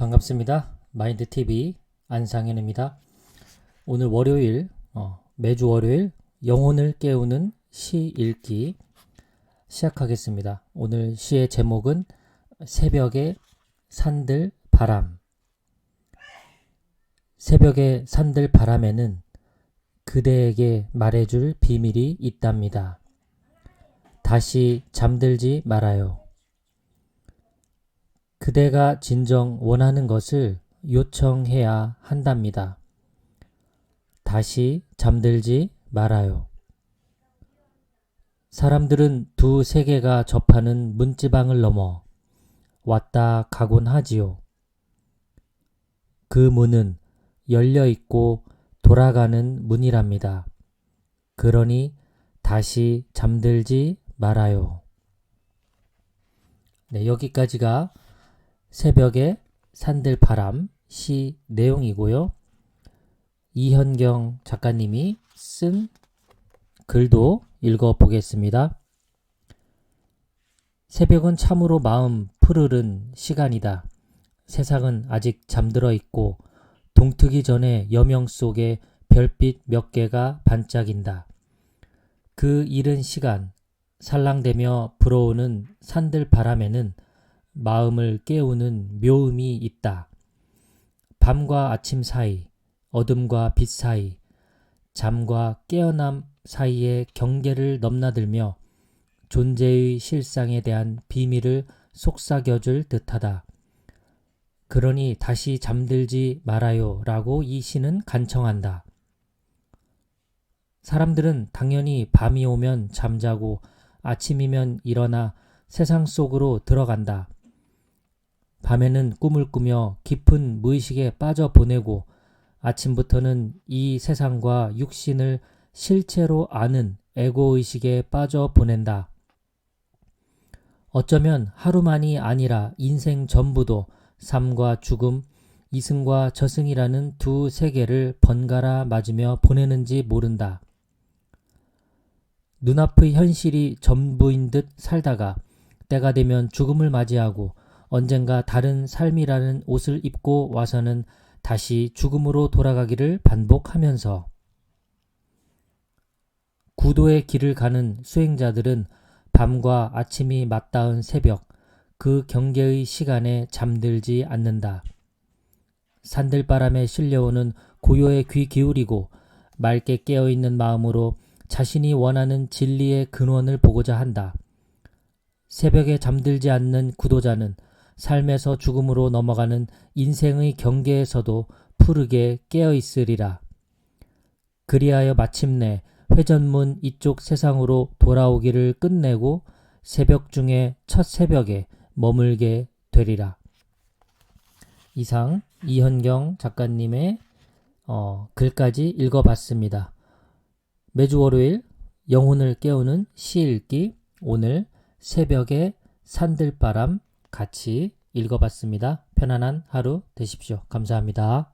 반갑습니다. 마인드TV 안상현입니다. 오늘 월요일, 어, 매주 월요일 영혼을 깨우는 시 읽기 시작하겠습니다. 오늘 시의 제목은 새벽의 산들 바람. 새벽의 산들 바람에는 그대에게 말해줄 비밀이 있답니다. 다시 잠들지 말아요. 그대가 진정 원하는 것을 요청해야 한답니다. 다시 잠들지 말아요. 사람들은 두 세계가 접하는 문지방을 넘어 왔다 가곤 하지요. 그 문은 열려 있고 돌아가는 문이랍니다. 그러니 다시 잠들지 말아요. 네, 여기까지가 새벽의 산들 바람 시 내용이고요. 이현경 작가님이 쓴 글도 읽어 보겠습니다. 새벽은 참으로 마음 푸르른 시간이다. 세상은 아직 잠들어 있고 동트기 전에 여명 속에 별빛 몇 개가 반짝인다. 그 이른 시간 살랑대며 불어오는 산들 바람에는 마음을 깨우는 묘음이 있다. 밤과 아침 사이, 어둠과 빛 사이, 잠과 깨어남 사이의 경계를 넘나들며 존재의 실상에 대한 비밀을 속삭여줄 듯하다. 그러니 다시 잠들지 말아요 라고 이 시는 간청한다. 사람들은 당연히 밤이 오면 잠자고 아침이면 일어나 세상 속으로 들어간다. 밤에는 꿈을 꾸며 깊은 무의식에 빠져 보내고 아침부터는 이 세상과 육신을 실체로 아는 에고의식에 빠져 보낸다. 어쩌면 하루만이 아니라 인생 전부도 삶과 죽음, 이승과 저승이라는 두 세계를 번갈아 맞으며 보내는지 모른다. 눈앞의 현실이 전부인 듯 살다가 때가 되면 죽음을 맞이하고 언젠가 다른 삶이라는 옷을 입고 와서는 다시 죽음으로 돌아가기를 반복하면서 구도의 길을 가는 수행자들은 밤과 아침이 맞닿은 새벽, 그 경계의 시간에 잠들지 않는다. 산들바람에 실려오는 고요에 귀 기울이고 맑게 깨어있는 마음으로 자신이 원하는 진리의 근원을 보고자 한다. 새벽에 잠들지 않는 구도자는 삶에서 죽음으로 넘어가는 인생의 경계에서도 푸르게 깨어 있으리라. 그리하여 마침내 회전문 이쪽 세상으로 돌아오기를 끝내고 새벽 중에 첫 새벽에 머물게 되리라. 이상 이현경 작가님의 어, 글까지 읽어봤습니다. 매주 월요일 영혼을 깨우는 시 읽기 오늘 새벽에 산들바람 같이 읽어봤습니다. 편안한 하루 되십시오. 감사합니다.